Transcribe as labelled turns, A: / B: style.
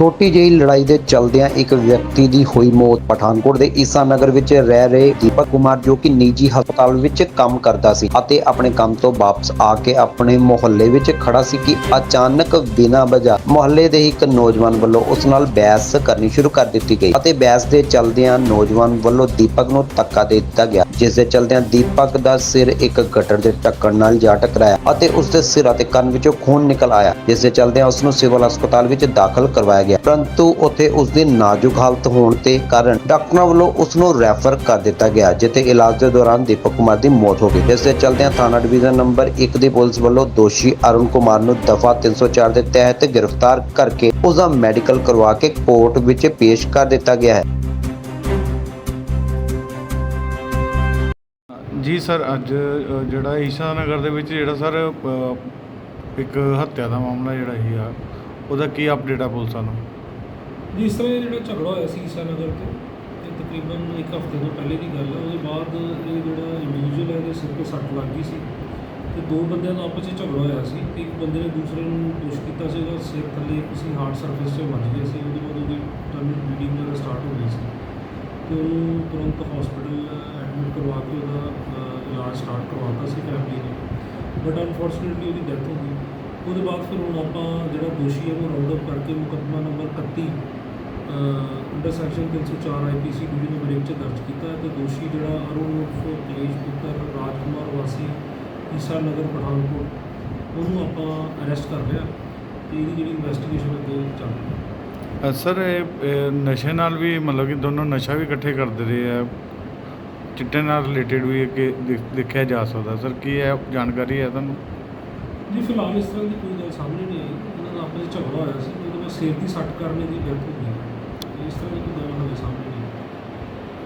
A: ਛੋਟੀ ਜਿਹੀ ਲੜਾਈ ਦੇ ਚਲਦਿਆਂ ਇੱਕ ਵਿਅਕਤੀ ਦੀ ਹੋਈ ਮੌਤ ਪਠਾਨਕੋਟ ਦੇ ਈਸਾ ਨਗਰ ਵਿੱਚ ਰਹਿ ਰਹੇ ਦੀਪਕ ਕੁਮਾਰ ਜੋ ਕਿ ਨਿੱਜੀ ਹਸਪਤਾਲ ਵਿੱਚ ਕੰਮ ਕਰਦਾ ਸੀ ਅਤੇ ਆਪਣੇ ਕੰਮ ਤੋਂ ਵਾਪਸ ਆ ਕੇ ਆਪਣੇ ਮੁਹੱਲੇ ਵਿੱਚ ਖੜਾ ਸੀ ਕਿ ਅਚਾਨਕ ਬਿਨਾਂ ਵਜ੍ਹਾ ਮੁਹੱਲੇ ਦੇ ਇੱਕ ਨੌਜਵਾਨ ਵੱਲੋਂ ਉਸ ਨਾਲ ਬਹਿਸ ਕਰਨੀ ਸ਼ੁਰੂ ਕਰ ਦਿੱਤੀ ਗਈ ਅਤੇ ਬਹਿਸ ਦੇ ਚਲਦਿਆਂ ਨੌਜਵਾਨ ਵੱਲੋਂ ਦੀਪਕ ਨੂੰ ਧੱਕਾ ਦੇ ਦਿੱਤਾ ਗਿਆ, ਜਿਸ ਦੇ ਚਲਦਿਆਂ ਦੀਪਕ ਦਾ ਸਿਰ ਇੱਕ ਗਟਰ ਦੇ ਟੱਕਰ ਨਾਲ ਜਾ ਟਕਰਾਇਆ ਅਤੇ ਉਸ ਦੇ ਸਿਰ ਅਤੇ ਕੰਨ ਵਿੱਚੋਂ ਖੂਨ ਨਿਕਲ ਆਇਆ, ਜਿਸ ਦੇ ਚਲਦਿਆਂ ਉਸ ਨੂੰ ਸਿਵਲ ਹਸਪਤਾਲ ਵਿੱਚ ਦਾਖਲ ਕਰਵਾਇਆ ਗਿਆ। ਪਰੰਤੂ ਉੱਥੇ ਉਸ ਦੀ ਨਾਜ਼ੁਕ ਹਾਲਤ ਹੋਣ ਤੇ ਕਾਰਨ ਡਾਕਟਰਾਂ ਵੱਲੋਂ ਉਸ ਨੂੰ ਰੈਫਰ ਕਰ ਦਿੱਤਾ ਗਿਆ ਜਿੱਥੇ ਇਲਾਜ ਦੇ ਦੌਰਾਨ ਦੀਪਕ ਕੁਮਾਰ ਦੀ ਮੌਤ ਹੋ ਗਈ। ਜਿਸ ਦੇ ਚਲਦਿਆਂ ਥਾਣਾ ਡਿਵੀਜ਼ਨ ਨੰਬਰ 1 ਦੀ ਪੁਲਿਸ ਵੱਲੋਂ ਦੋਸ਼ੀ ਅਰੁਣ ਕੁਮਾਰ ਨੂੰ ਦਫਾ 304 ਦੇ ਤਹਿਤ ਗ੍ਰਿਫਤਾਰ ਕਰਕੇ ਉਸ ਦਾ ਮੈਡੀਕਲ ਕਰਵਾ ਕੇ ਕੋਰਟ ਵਿੱਚ ਪੇਸ਼ ਕਰ ਦਿੱਤਾ ਗਿਆ ਹੈ।
B: ਜੀ ਸਰ ਅੱਜ ਅ, ਜਿਹੜਾ ਈਸ਼ਾ ਨਗਰ ਦੇ ਵਿੱਚ ਜਿਹੜਾ ਸਰ ਅ, ਇੱਕ ਹੱਤਿਆ ਦਾ ਮਾਮਲਾ ਜਿਹੜਾ ਹੀ ਆ ਉਹਦਾ ਕੀ ਅਪਡੇਟ ਆ ਪੁਲਿਸਾਂ ਨੂੰ
C: ਜਿਸ ਤਰ੍ਹਾਂ ਇਹ ਜਿਹੜਾ ਝਗੜਾ ਹੋਇਆ ਸੀ ਈਸਾ ਨਗਰ ਤੇ, ਇਹ ਤਕਰੀਬਨ ਇੱਕ ਹਫ਼ਤੇ ਤੋਂ ਪਹਿਲੇ ਦੀ ਗੱਲ ਹੈ। ਉਹਦੇ ਬਾਅਦ ਇਹ ਜਿਹੜਾ ਇੰਡੀਵਿਜੂਅਲ ਹੈ, ਇਹਦੇ ਸਿਰ ਤੇ ਸੱਟ ਲੱਗ ਗਈ ਸੀ ਤੇ ਦੋ ਬੰਦਿਆਂ ਦਾ ਆਪਸ ਵਿੱਚ ਝਗੜਾ ਹੋਇਆ ਸੀ। ਤੇ ਇੱਕ ਬੰਦੇ ਨੇ ਦੂਸਰੇ ਨੂੰ ਪੁਸ਼ ਕੀਤਾ ਸੀ, ਉਹਦਾ ਸਿਰ ਥੱਲੇ ਕਿਸੇ ਹਾਰਡ ਸਰਫੇਸ 'ਤੇ ਵੱਜ ਗਿਆ ਸੀ। ਉਹਦੇ ਬਾਅਦ ਉਹਦੀ ਟਰਮਿਨਲ ਬਲੀਡਿੰਗ ਵਗੈਰਾ ਸਟਾਰਟ ਹੋ ਗਈ ਸੀ। ਤੇ ਉਹਨੂੰ ਤੁਰੰਤ ਹਸਪੀਟਲ ਐਡਮਿਟ ਕਰਵਾ ਕੇ ਉਹਦਾ ਇਲਾਜ ਸਟਾਰਟ ਕਰਵਾਤਾ ਸੀ ਫੈਮਿਲੀ ਨੇ। ਬਟ ਅਨਫੋਰਚੂਨੇਟਲੀ ਉਹਦੀ ਡੈਥ ਹੋ ਗਈ। ਉਹਦੇ ਬਾਅਦ ਫਿਰ ਹੁਣ ਆਪਾਂ ਜਿਹੜਾ ਦੋਸ਼ੀ ਹੈ ਉਹ ਰਾਉਂਡ ਅਪ ਕਰਕੇ ਮੁਕੱਦਮਾ number 31 under section 304 IPC division number 1 ਚ ਦਰਜ ਕੀਤਾ ਹੈ ਤੇ ਦੋਸ਼ੀ ਜਿਹੜਾ ਅਰੁਣ ਉਰਫ ਕਲੇਸ਼ ਪੁੱਤਰ ਰਾਜਕੁਮਾਰ ਵਾਸੀ ਈਸਾ ਨਗਰ ਪਠਾਨਕੋਟ, ਉਹਨੂੰ ਆਪਾਂ ਅਰੈਸਟ ਕਰ ਲਿਆ ਤੇ ਇਹਦੀ ਜਿਹੜੀ ਇਨਵੈਸਟੀਗੇਸ਼ਨ ਅੱਗੇ ਚੱਲ ਰਹੀ ਹੈ।
B: ਸਰ, ਇਹ ਨਸ਼ੇ ਨਾਲ ਵੀ ਮਤਲਬ ਕਿ ਦੋਨੋਂ ਨਸ਼ਾ ਵੀ ਇਕੱਠੇ ਕਰਦੇ ਰਹੇ ਆ। ਚਿੱਟੇ ਨਾਲ ਰਿਲੇਟਡ ਵੀ ਕਿ ਦੇਖਿਆ ਜਾ ਸਕਦਾ। ਸਰ, ਕੀ ਹੈ ਜਾਣਕਾਰੀ ਹੈ ਤੁਹਾਨੂੰ?
C: ਜੀ ਫਿਲਹਾਲ ਇਸ ਤਰ੍ਹਾਂ ਦੀ ਕੋਈ ਗੱਲ ਸਾਹਮਣੇ ਨਹੀਂ ਆਈ। ਇਹਨਾਂ ਦਾ ਆਪਸ ਵਿੱਚ ਝਗੜਾ ਹੋਇਆ ਸੀ ਉਹਦੇ ਬਾਅਦ ਸਿਰ ਦੀ ਸੱਟ ਕਾਰਨ ਦੀ ਡੈਥ ਹੋ ਗਈ